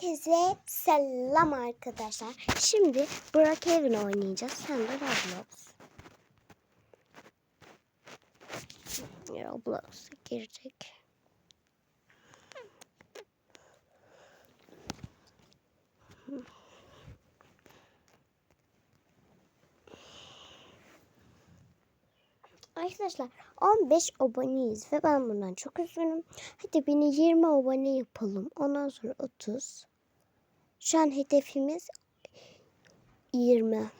Herkese selam arkadaşlar. Şimdi Brookhaven oynayacağız. Hem de Roblox. Roblox'a girecek. Arkadaşlar 15 aboneyiz ve ben bundan çok üzgünüm. Hadi beni 20 abone yapalım. Ondan sonra 30. Şu an hedefimiz 20.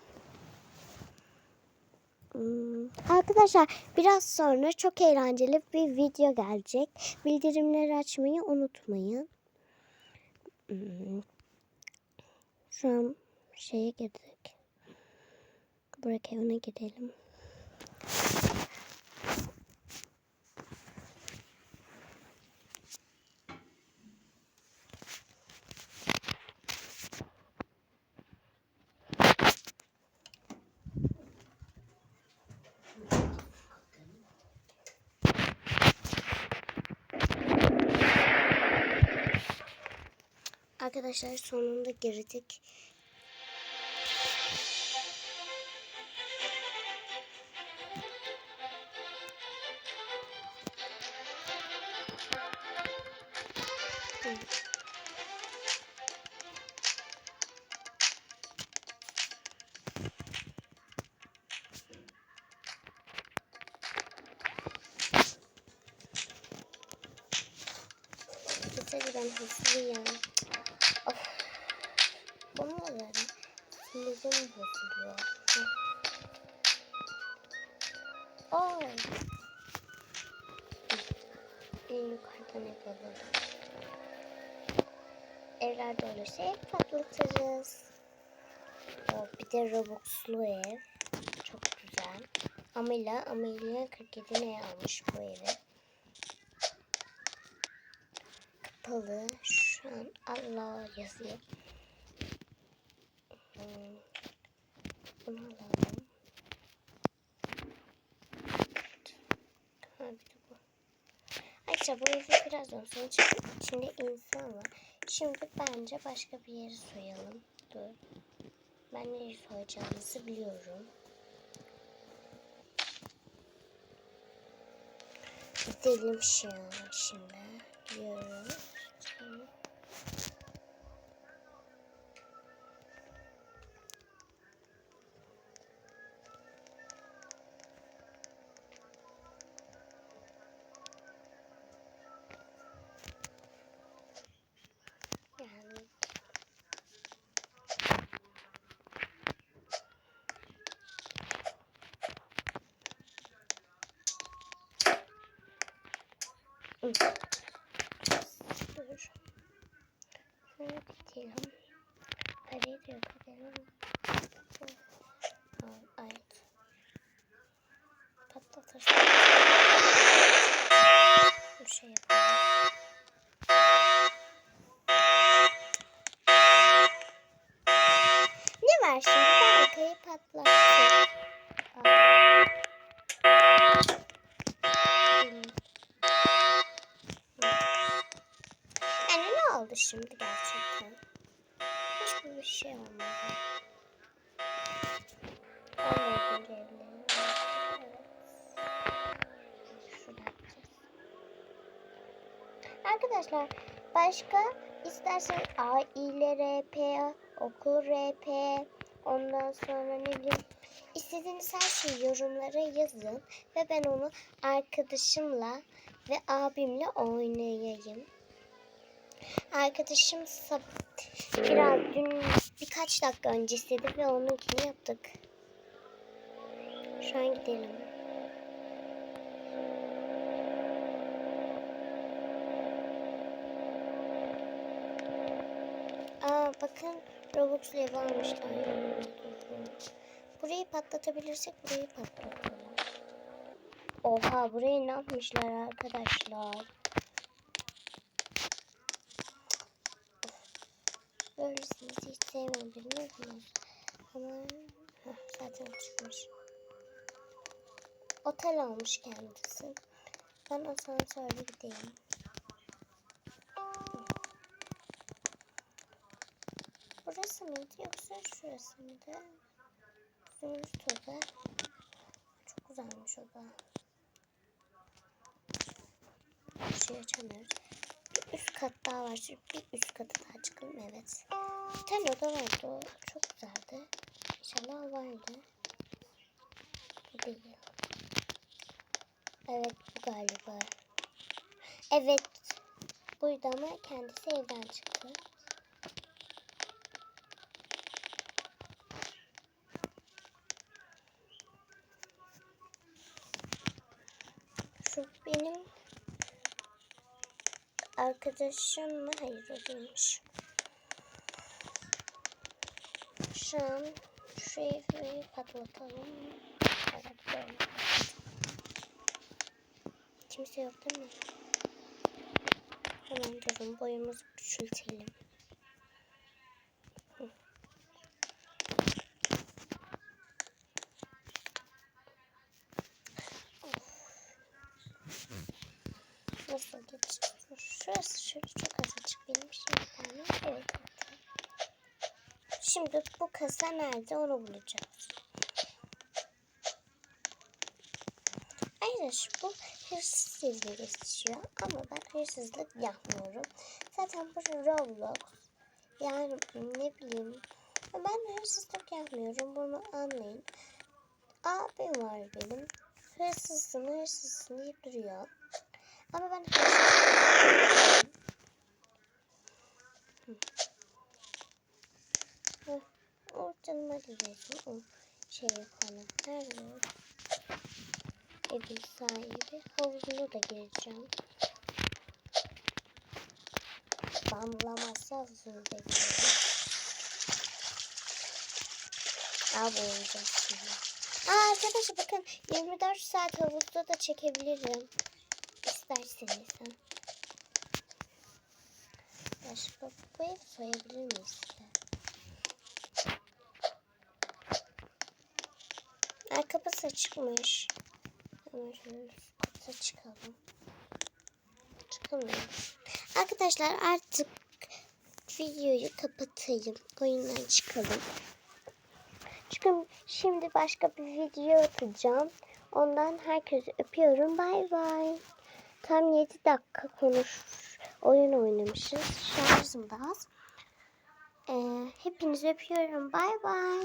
Hmm, Arkadaşlar biraz sonra çok eğlenceli bir video gelecek. Bildirimleri açmayı unutmayın. Hmm, Şu an şeye girdik. Brookhaven'a gidelim. Arkadaşlar sonunda girdik. Güzel ben hızlıyım. Sinirim bozuluyor. Ay. En yukarıdan ev alalım. Evlerde olursa ev patlatırız. Oh, bir de Robux'lu ev. Çok güzel. Amela, Amelia 47 ne almış bu evi? kapalı. Şu an Allah yazıyor. Hmm. Bunu alalım. Ha. Arkadaşlar bu evde biraz olsun. Çünkü içinde insan var. Şimdi bence başka bir yeri soyalım. Dur. Ben nereyi soyacağımızı biliyorum. Gidelim şimdi. Diyorum. Sonra- Şöyle bitelim. Parayı da. Al, ait. Patlatırsın. Bir şey yapalım. Ne var şimdi? Bankayı patlattı. Aa. Hmm. Oldu şimdi gerçekten? Hiçbir bir şey olmadı. Şurada yapacağız. Arkadaşlar başka isterseniz aile RP, okul RP, ondan sonra ne bileyim istediğiniz her şeyi yorumlara yazın ve ben onu arkadaşımla ve abimle oynayayım. Arkadaşım biraz dün birkaç dakika önce istedi ve onunkini yaptık. Şu an gidelim. Aa bakın Robux ev almışlar. Burayı patlatabilirsek burayı patlatalım. Oha burayı ne yapmışlar arkadaşlar? Hiç sevmem biliyorsunuz. Ama heh, zaten çıkmış. Otel almış kendisi. Ben asansörle gideyim. Burası mıydı yoksa şurası mıydı? Zümrüt oda. Çok güzelmiş oda. Bir şey açamıyoruz. Bir üst kat daha var. Bir üst katı daha çıkalım. Evet. Bir tane oda vardı. O çok güzeldi. İnşallah vardı. Bu değil. Evet bu galiba. Evet. Buydu ama kendisi evden çıktı. Şu benim arkadaşım mı? Hayır o değilmiş. An şu evi patlatalım. Evet. Kimse yok değil mi? Hemen durun boyumuzu küçültelim. Nasıl geçeceğiz? Şurası şöyle çok az açık benim şimdi. Evet. Şimdi bu kasa nerede onu bulacağız. Arkadaş bu hırsız yerine geçiyor ama ben hırsızlık yapmıyorum. Zaten bu Roblox. Yani ne bileyim. Ben hırsızlık yapmıyorum bunu anlayın. Abim var benim. Hırsızsın hırsızsın deyip duruyor. Ama ben hırsızlık Hı. Canıma diyeceksin. O şey yapalım. Nerede o? Evin sahibi. Havuzuna da gireceğim. Ben bulamazsa havuzuna da girelim. Aa boğulacağız şimdi. Aa arkadaşlar bakın 24 saat havuzda da çekebilirim. İsterseniz. Başka bu evi soyabilir miyiz size? Ay kapısı açıkmış. Hemen çıkalım. Çıkamıyorum. Arkadaşlar artık videoyu kapatayım. Oyundan çıkalım. Çünkü şimdi başka bir video atacağım. Ondan herkese öpüyorum. Bay bay. Tam 7 dakika konuş oyun oynamışız. Şarjım da az. Ee, hepinizi öpüyorum. Bay bay.